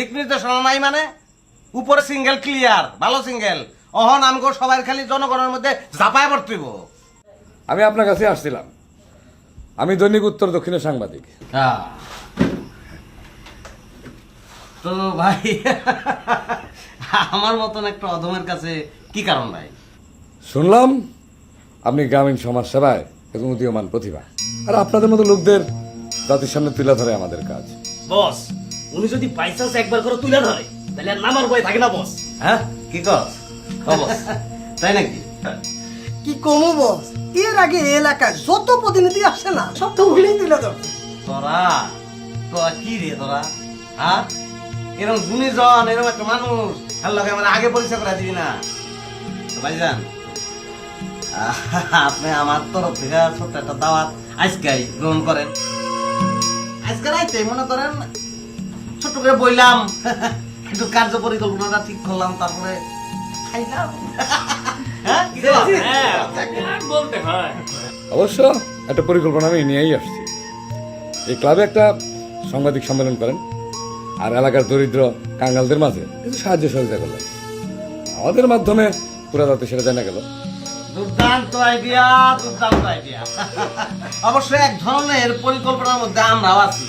ঠিক নির্দেশনা নাই মানে? উপরে সিঙ্গেল ক্লিয়ার ভালো সিঙ্গেল অহন আমগো সবাই খালি জনগণের মধ্যে ঝাপায় পড়তেইব। আমি আপনার কাছে আসছিলাম। আমি দৈনিক উত্তর দক্ষিণের সাংবাদিক। তো ভাই আমার মতন একটা অধমের কাছে কি কারণ ভাই? শুনলাম আপনি গ্রামীণ সমাজ সেবায় এক উদীয়মান প্রতিভা। আর আপনাদের মতো লোকদের জাতির সামনে তুলে ধরে আমাদের কাজ। বস উনি যদি বাইচান্স একবার করে তুলে ধরে তাহলে আর নামার ভয় থাকে না বস হ্যাঁ? কি কস? অবস তাই নাকি? কি কমু বস এর আগে এলাকায় যত প্রতিনিধি আসছে না সব তো উনি তুলে ধরছে তোরা? তোরা কি রে তোরা? হ্যাঁ? এরকম গুণীজন এরকম একটা মানুষ। হ্যাঁ লাগে আমার আগে পরিচয় করে দিবি না। ভাইজান আহ, আপনি আমার তরফ থেকে ছোট্ট একটা দাওয়াত আজকেই গ্রহণ করেন। আজকে রাইতে মনে করেন ছোট্ট করে বইলাম। একটু কার্য পরিকল্পনাটা ঠিক করলাম তারপরে খাইলাম। হ্যাঁ? হ্যাঁ বলতে হয়। অবশ্য একটা পরিকল্পনা আমি নিয়েই আসছি। এই ক্লাবে একটা সাংবাদিক সম্মেলন করেন আর এলাকার দরিদ্র কাঙ্গালদের মাঝে কিছু সাহায্য সহযোগিতা করলেন। আমাদের মাধ্যমে পুরা জাতি সেটা জানা গেল। দুর্দান্ত আইডিয়া দুর্দান্ত আইডিয়া অবশ্যই এক ধরনের পরিকল্পনার মধ্যে আমরাও আছি।